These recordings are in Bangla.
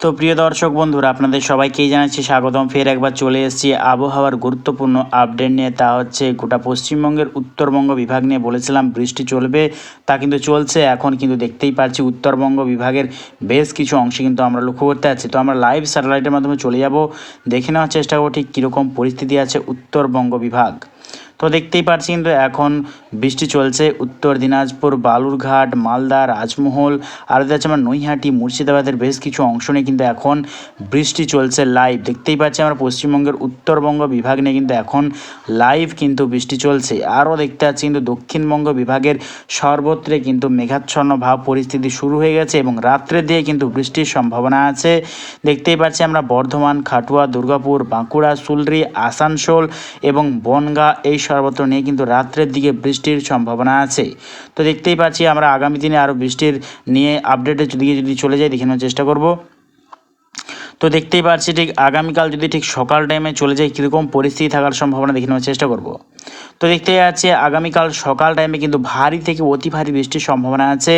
তো প্রিয় দর্শক বন্ধুরা, আপনাদের সবাইকেই জানাচ্ছি স্বাগতম। ফের একবার চলে এসেছি আবহাওয়ার গুরুত্বপূর্ণ আপডেট নিয়ে। তা হচ্ছে গোটা পশ্চিমবঙ্গের উত্তরবঙ্গ বিভাগ নিয়ে বলেছিলাম, বৃষ্টি চলবে, তা কিন্তু চলছে। এখন কিন্তু দেখতেই পাচ্ছি উত্তরবঙ্গ বিভাগের বেশ কিছু অংশে কিন্তু আমরা লক্ষ্য করতে পারছি তো আমরা লাইভ স্যাটেলাইটের মাধ্যমে চলে যাব। দেখে নেওয়ার চেষ্টা করব ঠিক কীরকম পরিস্থিতি আছে উত্তরবঙ্গ বিভাগ। তো দেখতেই পাচ্ছি কিন্তু এখন বৃষ্টি চলছে। উত্তর দিনাজপুর, বালুরঘাট, মালদা, রাজমহল, আর যাচ্ছে আমার নৈহাটি, মুর্শিদাবাদের বেশ কিছু অংশ নিয়ে কিন্তু এখন বৃষ্টি চলছে লাইভ দেখতেই পাচ্ছি আমরা পশ্চিমবঙ্গের উত্তরবঙ্গ বিভাগ নিয়ে কিন্তু এখন লাইভ কিন্তু বৃষ্টি চলছে। আরও দেখতে পাচ্ছি কিন্তু দক্ষিণবঙ্গ বিভাগের সর্বত্রে কিন্তু মেঘাচ্ছন্ন ভাব পরিস্থিতি শুরু হয়ে গেছে এবং রাত্রে দিয়ে কিন্তু বৃষ্টির সম্ভাবনা আছে। দেখতেই পাচ্ছি আমরা বর্ধমান, খাটুয়া, দুর্গাপুর, বাঁকুড়া, সুলরি, আসানসোল এবং বনগা এই সর্বত্র নিয়ে কিন্তু রাত্রের দিকে বৃষ্টির সম্ভাবনা আছে। তো দেখতেই পাচ্ছি আমরা আগামী দিনে আরও বৃষ্টির নিয়ে আপডেটের দিকে যদি চলে যাই দেখে নেওয়ার চেষ্টা করব। তো দেখতেই পাচ্ছি ঠিক আগামীকাল যদি ঠিক সকাল টাইমে চলে যায় কীরকম পরিস্থিতি থাকার সম্ভাবনা দেখে নেওয়ার চেষ্টা করব। তো দেখতে যাচ্ছে আগামীকাল সকাল টাইমে কিন্তু ভারী থেকে অতি ভারী বৃষ্টির সম্ভাবনা আছে।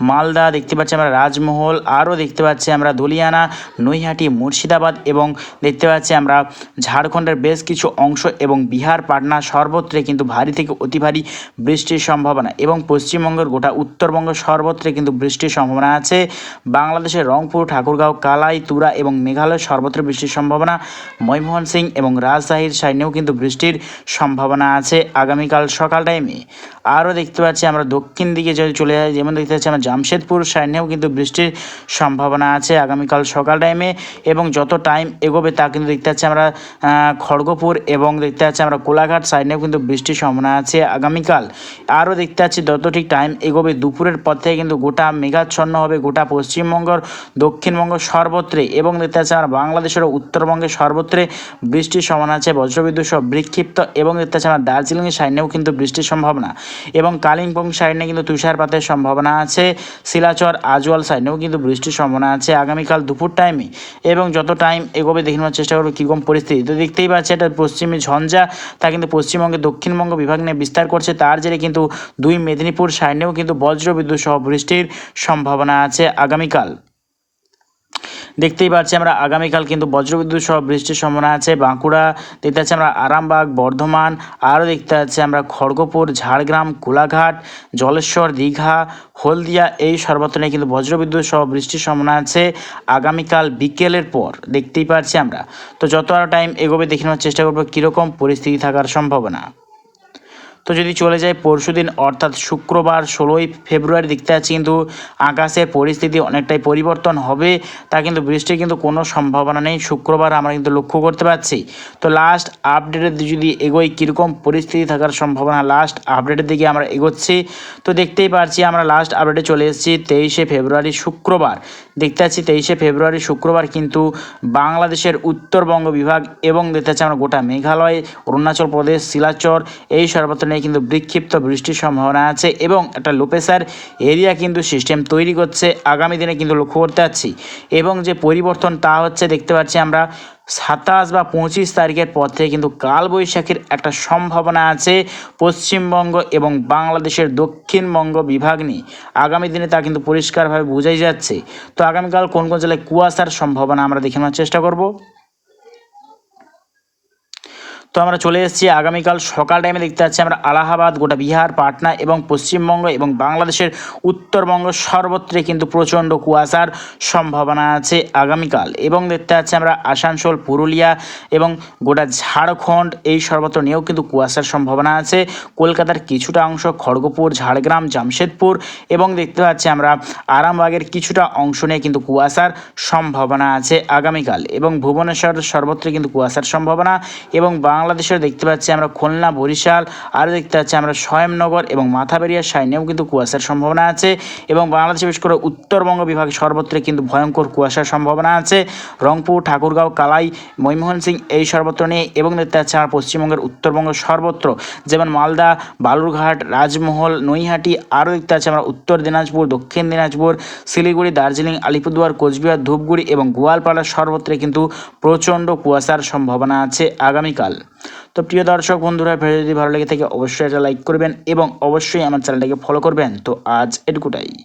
মালদা দেখতে পাচ্ছি আমরা রাজমহল, আরও দেখতে পাচ্ছি আমরা ধুলিয়ানা নৈহাটি, মুর্শিদাবাদ এবং দেখতে পাচ্ছি আমরা ঝাড়খণ্ডের বেশ কিছু অংশ এবং বিহার, পাটনা সর্বত্রে কিন্তু ভারী থেকে অতি ভারী বৃষ্টির সম্ভাবনা এবং পশ্চিমবঙ্গের গোটা উত্তরবঙ্গ সর্বত্রে কিন্তু বৃষ্টির সম্ভাবনা আছে। বাংলাদেশের রংপুর, ঠাকুরগাঁও, কালাই, তুরা এবং মেঘালয় সর্বত্র বৃষ্টির সম্ভাবনা ময়মোহন সিং এবং রাজশাহীর সাইনেও কিন্তু বৃষ্টির সম্ভাবনা আছে আগামীকাল সকাল টাইমে আরও দেখতে পাচ্ছি আমরা দক্ষিণ দিকে যদি চলে যাই, যেমন দেখতে পাচ্ছি আমরা জামশেদপুর সাইনেও কিন্তু বৃষ্টির সম্ভাবনা আছে আগামীকাল সকাল টাইমে এবং যত টাইম এগোবে তা কিন্তু দেখতে পাচ্ছি আমরা খড়গপুর এবং দেখতে পাচ্ছি আমরা কোলাঘাট সাইডেও কিন্তু বৃষ্টির সম্ভাবনা আছে আগামীকাল। আরও দেখতে পাচ্ছি যত ঠিক টাইম এগোবে দুপুরের পর থেকে কিন্তু গোটা মেঘাচ্ছন্ন হবে, গোটা পশ্চিমবঙ্গর, দক্ষিণবঙ্গ সর্বত্রে এবং আমরা বাংলাদেশের উত্তরবঙ্গে সর্বত্রে বৃষ্টির সম্ভাবনা আছে, বজ্রবিদ্যুৎ সহ বিক্ষিপ্ত এবং আমরা দার্জিলিংয়ের সাইডেও কিন্তু বৃষ্টির সম্ভাবনা এবং কালিম্পং সাইডে কিন্তু তুষারপাতের সম্ভাবনা আছে, শিলাচর, আজওয়াল সাইডেও কিন্তু বৃষ্টির সম্ভাবনা আছে আগামীকাল দুপুর টাইমে এবং যত টাইম এগোবে দেখে নেওয়ার চেষ্টা করব কীরকম পরিস্থিতি। তো দেখতেই পাচ্ছি এটা পশ্চিমী ঝঞ্ঝা, তা কিন্তু পশ্চিমবঙ্গে, দক্ষিণবঙ্গ বিভাগ নিয়ে বিস্তার করছে। তার জেরে কিন্তু দুই মেদিনীপুর সাইডেও কিন্তু বজ্রবিদ্যুৎ সহ বৃষ্টির সম্ভাবনা আছে আগামীকাল। দেখতেই পাচ্ছি আমরা আগামীকাল কিন্তু বজ্রবিদ্যুৎ সহ বৃষ্টির সম্ভাবনা আছে। বাঁকুড়া দেখতে পাচ্ছি আমরা আরামবাগ, বর্ধমান, আরও দেখতে পাচ্ছি আমরা খড়গপুর, ঝাড়গ্রাম কোলাঘাট জলেশ্বর, দীঘা, হলদিয়া এই সর্বত্র কিন্তু বজ্রবিদ্যুৎ সহ বৃষ্টির সম্ভাবনা আছে। আগামীকাল বিকেলের পর দেখতেই পাচ্ছি আমরা। তো যত আরও টাইম এগোবে দেখে নেওয়ার চেষ্টা করব কীরকম পরিস্থিতি থাকার সম্ভাবনা। তো যদি চলে যায় পরশু দিন, অর্থাৎ শুক্রবার ষোলোই ফেব্রুয়ারি, দেখতে পাচ্ছি কিন্তু আকাশের পরিস্থিতি অনেকটাই পরিবর্তন হবে, তা কিন্তু বৃষ্টির কিন্তু কোনো সম্ভাবনা নেই। শুক্রবার আমরা কিন্তু লক্ষ্য করতে পারছি। তো লাস্ট আপডেটের যদি এগোই, কীরকম পরিস্থিতি থাকার সম্ভাবনা লাস্ট আপডেটের দিকে আমরা এগোচ্ছি। তো দেখতেই পারছি আমরা লাস্ট আপডেটে চলে এসেছি, তেইশে ফেব্রুয়ারি শুক্রবার। দেখতে পাচ্ছি তেইশে ফেব্রুয়ারি শুক্রবার কিন্তু বাংলাদেশের উত্তরবঙ্গ বিভাগ এবং দেখতে পাচ্ছি আমরা গোটা মেঘালয়, অরুণাচল প্রদেশ, শিলাচর, এই সর্বত্র নিয়ে কিন্তু বিক্ষিপ্ত বৃষ্টির সম্ভাবনা আছে এবং একটা লোপেসার এরিয়া কিন্তু সিস্টেম তৈরি করছে। আগামী দিনে কিন্তু লক্ষ্য করতে পারছি। এবং যে পরিবর্তন, তা হচ্ছে দেখতে পাচ্ছি আমরা সাতাশ বা পঁচিশ তারিখের পর থেকে কিন্তু কালবৈশাখীর একটা সম্ভাবনা আছে পশ্চিমবঙ্গ এবং বাংলাদেশের দক্ষিণবঙ্গ বিভাগ নিয়ে আগামী দিনে তা কিন্তু পরিষ্কারভাবে বোঝাই যাচ্ছে। তো আগামীকাল কোন কোন জেলায় কুয়াশার সম্ভাবনা আমরা দেখে নেওয়ার চেষ্টা করব। তো আমরা চলে এসেছি আগামীকাল সকাল টাইমে দেখতে পাচ্ছি আমরা আলাহাবাদ, গোটা বিহার, পাটনা এবং পশ্চিমবঙ্গ এবং বাংলাদেশের উত্তরবঙ্গ সর্বত্রে কিন্তু প্রচণ্ড কুয়াশার সম্ভাবনা আছে আগামীকাল এবং দেখতে পাচ্ছি আমরা আসানসোল, পুরুলিয়া এবং গোটা ঝাড়খণ্ড এই সর্বত্র নিয়েও কিন্তু কুয়াশার সম্ভাবনা আছে। কলকাতার কিছুটা অংশ খড়গপুর, ঝাড়গ্রাম, জামশেদপুর এবং দেখতে পাচ্ছি আমরা আরামবাগের কিছুটা অংশ নিয়ে কিন্তু কুয়াশার সম্ভাবনা আছে আগামীকাল এবং ভুবনেশ্বর সর্বত্র কিন্তু কুয়াশার সম্ভাবনা এবং বাংলা বাংলাদেশের দেখতে পাচ্ছি আমরা খুলনা, বরিশাল, আরও দেখতে পাচ্ছি আমরা স্বয়ংনগর এবং মাথাবেরিয়া, সাইনেও কিন্তু কুয়াশার সম্ভাবনা আছে এবং বাংলাদেশে বিশেষ করে উত্তরবঙ্গ বিভাগ সর্বত্রে কিন্তু ভয়ঙ্কর কুয়াশার সম্ভাবনা আছে। রংপুর, ঠাকুরগাঁও, কালাই ময়মোহন সিং এই সর্বত্র নিয়ে এবং দেখতে পাচ্ছি আমরা পশ্চিমবঙ্গের উত্তরবঙ্গ সর্বত্র। যেমন মালদা, বালুরঘাট, রাজমহল, নৈহাটি, আরও দেখতে পাচ্ছি আমরা উত্তর দিনাজপুর, দক্ষিণ দিনাজপুর, শিলিগুড়ি, দার্জিলিং, আলিপুরদুয়ার, কোচবিহার, ধূপগুড়ি এবং গোয়ালপাড়া সর্বত্রে কিন্তু প্রচণ্ড কুয়াশার সম্ভাবনা আছে আগামীকাল। তো প্রিয় দর্শক বন্ধুরা ভিডিও যদি ভালো লেগে থাকে, অবশ্যই একটা লাইক করবেন এবং অবশ্যই আমার চ্যানেলটাকে ফলো করবেন। তো আজ এটুকুটাই।